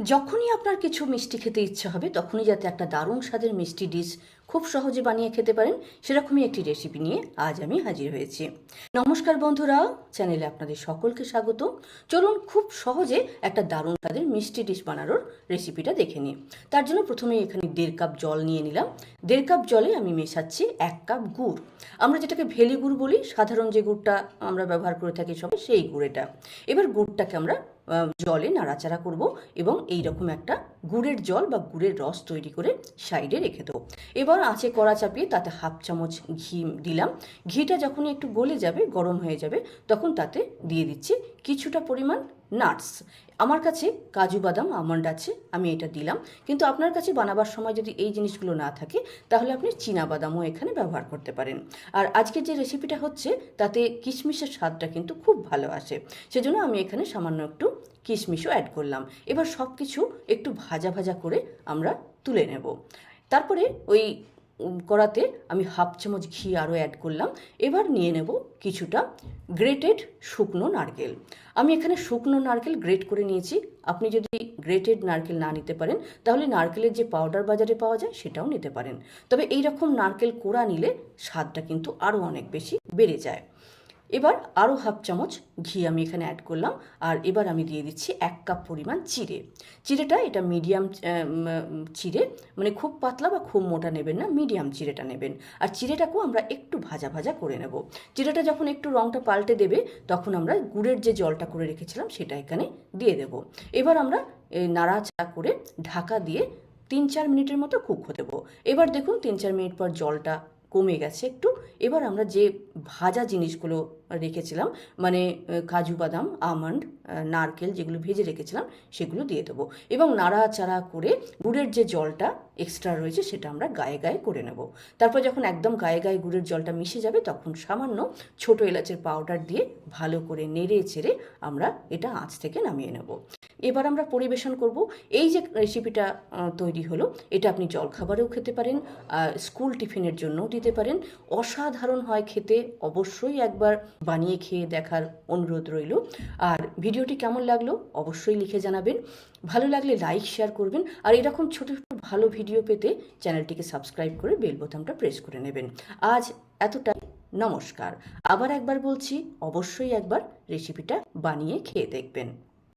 যখনই আপনার কিছু মিষ্টি খেতে ইচ্ছা হবে, তখনই যাতে একটা দারুণ স্বাদের মিষ্টি ডিশ খুব সহজে বানিয়ে খেতে পারেন, সেরকমই একটি রেসিপি নিয়ে আজ আমি হাজির হয়েছি। নমস্কার বন্ধুরা চ্যানেলে আপনাদের সকলকে স্বাগত। চলুন খুব সহজে একটা দারুণ স্বাদের মিষ্টি ডিশ বানানোর রেসিপিটা দেখে নিই। তার জন্য প্রথমে এখানে দেড় কাপ জল নিয়ে নিলাম। দেড় কাপ জলে আমি মেশাচ্ছি এক কাপ গুড়। আমরা যেটাকে ভেলি গুড় বলি, সাধারণ যে গুড়টা আমরা ব্যবহার করে থাকি সবাই, সেই গুড়েটা। এবার গুড়টাকে আমরা জলে নাড়াচাড়া করব এবং এই রকম একটা গুড়ের জল বা গুড়ের রস তৈরি করে সাইডে রেখে দেবো। এবার আঁচে কড়া চাপিয়ে তাতে হাফ চামচ ঘি দিলাম। ঘিটা যখনই একটু গলে যাবে, গরম হয়ে যাবে, তখন তাতে দিয়ে দিচ্ছি কিছুটা পরিমাণ নাটস। আমার কাছে কাজু বাদাম আমন্ড আছে, আমি এটা দিলাম। কিন্তু আপনার কাছে বানাবার সময় যদি এই জিনিসগুলো না থাকে, তাহলে আপনি চীনা বাদামও এখানে ব্যবহার করতে পারেন। আর আজকের যে রেসিপিটা হচ্ছে, তাতে কিশমিশের স্বাদটা কিন্তু খুব ভালো আসে। সেজন্য আমি এখানে সামান্য একটু কিশমিশও অ্যাড করলাম। এবার সব কিছু একটু ভাজা ভাজা করে আমরা তুলে নেব। তারপরে ওই কড়াতে আমি হাফ চামচ ঘি আরও অ্যাড করলাম। এবার নিয়ে নেব কিছুটা গ্রেটেড শুকনো নারকেল। আমি এখানে শুকনো নারকেল গ্রেট করে নিয়েছি। আপনি যদি গ্রেটেড নারকেল না নিতে পারেন, তাহলে নারকেলের যে পাউডার বাজারে পাওয়া যায়, সেটাও নিতে পারেন। তবে এই রকম নারকেল কোড়া নিলে স্বাদটা কিন্তু আরও অনেক বেশি বেড়ে যায়। এবার আরও হাফ চামচ ঘি আমি এখানে অ্যাড করলাম, আর এবার আমি দিয়ে দিচ্ছি এক কাপ পরিমাণ চিড়ে। চিড়েটা এটা মিডিয়াম চিড়ে মানে খুব পাতলা বা খুব মোটা নেবেন না মিডিয়াম চিড়েটা নেবেন। আর চিড়েটাকেও আমরা একটু ভাজা ভাজা করে নেব। চিড়েটা যখন একটু রঙটা পাল্টে দেবে, তখন আমরা গুড়ের যে জলটা করে রেখেছিলাম, সেটা এখানে দিয়ে দেব। এবার আমরা নাড়াচাড়া করে ঢাকা দিয়ে তিন চার মিনিটের মতো কুক হতে দেবো। এবার দেখুন, তিন চার মিনিট পর জলটা কমে গেছে একটু। এবার আমরা যে ভাজা জিনিসগুলো রেখেছিলাম মানে কাজু বাদাম, আমন্ড নারকেল যেগুলো ভেজে রেখেছিলাম, সেগুলো দিয়ে দেবো। এবং নাড়াচাড়া করে গুড়ের যে জলটা এক্সট্রা রয়েছে সেটা আমরা গায়ে গায়ে করে নেব। তারপর যখন একদম গায়ে গায়ে গুড়ের জলটা মিশে যাবে তখন সামান্য ছোট এলাচের পাউডার দিয়ে ভালো করে নেড়ে চেড়ে আমরা এটা আঁচ থেকে নামিয়ে নেব। এবার আমরা পরিবেশন করব। এই যে রেসিপিটা তৈরি হলো, এটা আপনি জলখাবারেও খেতে পারেন স্কুল টিফিনের জন্যও দিতে পারেন। অসাধারণ হয় খেতে, অবশ্যই একবার বানিয়ে খেয়ে দেখার অনুরোধ রইল। আর ভিডিওটি কেমন লাগল অবশ্যই লিখে জানাবেন। ভালো লাগলে লাইক শেয়ার করবেন। আর এরকম ছোটো ছোটো ভালো ভিডিও পেতে চ্যানেলটিকে সাবস্ক্রাইব করে বেল বোতামটা প্রেস করে নেবেন। আজ এতটাই নমস্কার। আবার একবার বলছি, অবশ্যই একবার রেসিপিটা বানিয়ে খেয়ে দেখবেন।